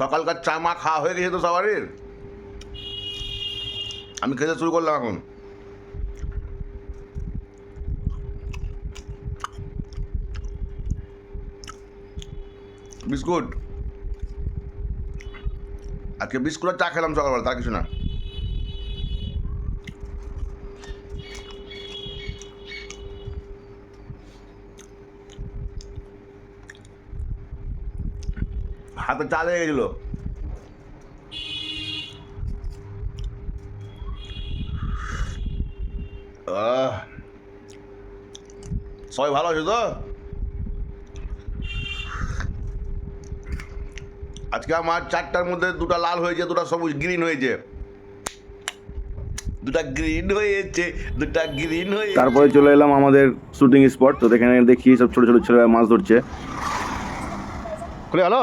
সকালকার চা মা খাওয়া হয়ে গেছে তো সবারই? আমি খেতে শুরু করলাম এখন। বিস্কুট। আজকে বিস্কুটের চা খেলাম সকালবেলা, তার কিছু না। হাতে চা লেগে গেছিল আহ। সবাই ভালো আছে তো? আজকে আমার চারটার মধ্যে দুটো লাল হয়েছে দুটো সবুজ গ্রিন হয়েছে। দুটা গ্রিন হয়েছে দুটা গ্রিন হয়ে তারপরে চলে এলাম আমাদের শুটিং স্পট তো এখানে দেখি সব ছোট ছোট ছেলেরা মাছ ধরছে। খুলে গেলো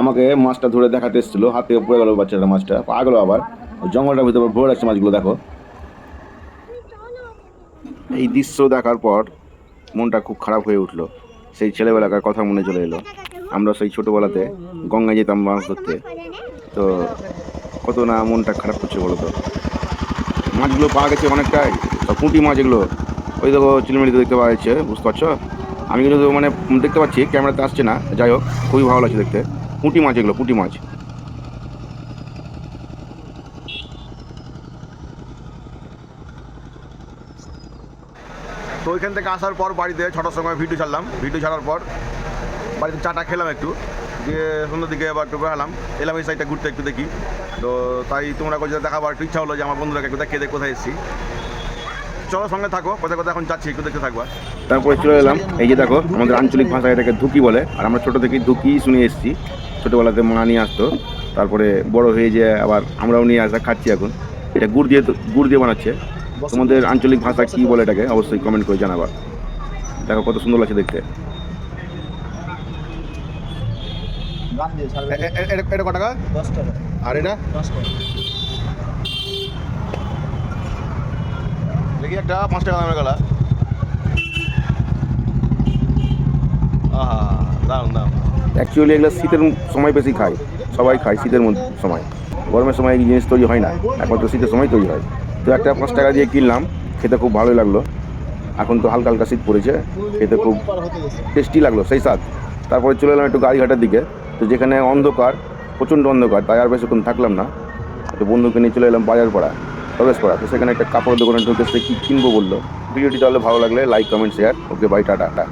আমাকে মাছটা ধরে দেখাতে এসেছিল, হাতে পড়ে গেল বাচ্চাটা মাছটা, পা গেলো আবার। জঙ্গলটার ভিতরে ভরে রাখছে মাছগুলো, দেখো। এই দৃশ্য দেখার পর মনটা খুব খারাপ হয়ে উঠল। সেই ছেলেবেলাকার কথা মনে চলে এলো। আমরা সেই ছোটোবেলাতে গঙ্গায় যেতাম মাছ ধরতে। তো কত না মনটা খারাপ করছে বলো তো? মাছগুলো পাওয়া গেছে অনেকটাই। পুঁটি মাছ এগুলো। ওই দেখো চিলমিলিতে দেখতে পাওয়া যাচ্ছে, বুঝতে পারছ? আমি কিন্তু মানে দেখতে পাচ্ছি, ক্যামেরাতে আসছে না, যাই হোক, খুবই ভালো লাগছে দেখতে। পুঁটি মাছ এগুলো, পুঁটি মাছ। তো ওইখান থেকে আসার পর বাড়িতে ছটার সময় ভিডিও ছাড়লাম। ভিডিও ছাড়ার পর বাড়িতে চাটা খেলাম একটু, দিয়ে সন্ধ্যের দিকে এবার একটু বেড়ালাম। এলাম এই সাইডটা ঘুরতে একটু দেখি। তো তাই তোমরা কোথায় দেখাবার একটু ইচ্ছা হলো যে আমার বন্ধুরাকে একটু দেখে দেখ কোথায় এসেছি। চলো সঙ্গে থাকো কোথায় কোথায় এখন যাচ্ছি একটু দেখতে থাকবা তারপরে চলে এলাম এই যে দেখো আমাদের আঞ্চলিক ভাষায় এটাকে ধুকি বলে আর আমরা ছোটো থেকেই ধুকি শুনে এসেছি। ছোটোবেলাতে মা নিয়ে আসতো তারপরে বড় হয়ে যে আবার আমরাও নিয়ে আসা খাচ্ছি এখন। এটা গুড় দিয়ে গুড় দিয়ে বানাচ্ছে। তোমাদের আঞ্চলিক ভাষা কী বলে এটাকে অবশ্যই কমেন্ট করে জানাবা। দেখো কত সুন্দর লাগছে দেখতে। এটা এটা ক টাকা দশ টাকা আর এটা দশ টাকা দেখি একটা পাঁচ টাকা দামের গেলা আহা দাম অ্যাকচুয়ালি এগুলো শীতের সময় বেশি খায়। সবাই খায় শীতের সময়। গরমের সময় এই জিনিস তৈরি হয় না। একমাত্র শীতের সময় তৈরি হয়। তো একটা পাঁচ টাকা দিয়ে কিনলাম, খেতে খুব ভালোই লাগল। এখন তো হালকা হালকা শীত পড়েছে, খেতে খুব টেস্টি লাগল, সেই স্বাদ। তারপরে চলে এলাম একটু গাড়িঘাটের দিকে। তো যেখানে অন্ধকার, প্রচণ্ড অন্ধকার, তাই আর বেশিক্ষণ থাকলাম না। তো বন্ধুকে নিয়ে চলে এলাম বাজার পাড়া প্রবেশ করা। তো সেখানে একটা কাপড় দোকানে ঢুকে কি কী কিনবো বলল। ভিডিওটি তাহলে ভালো লাগলে like comment share okay bye tata.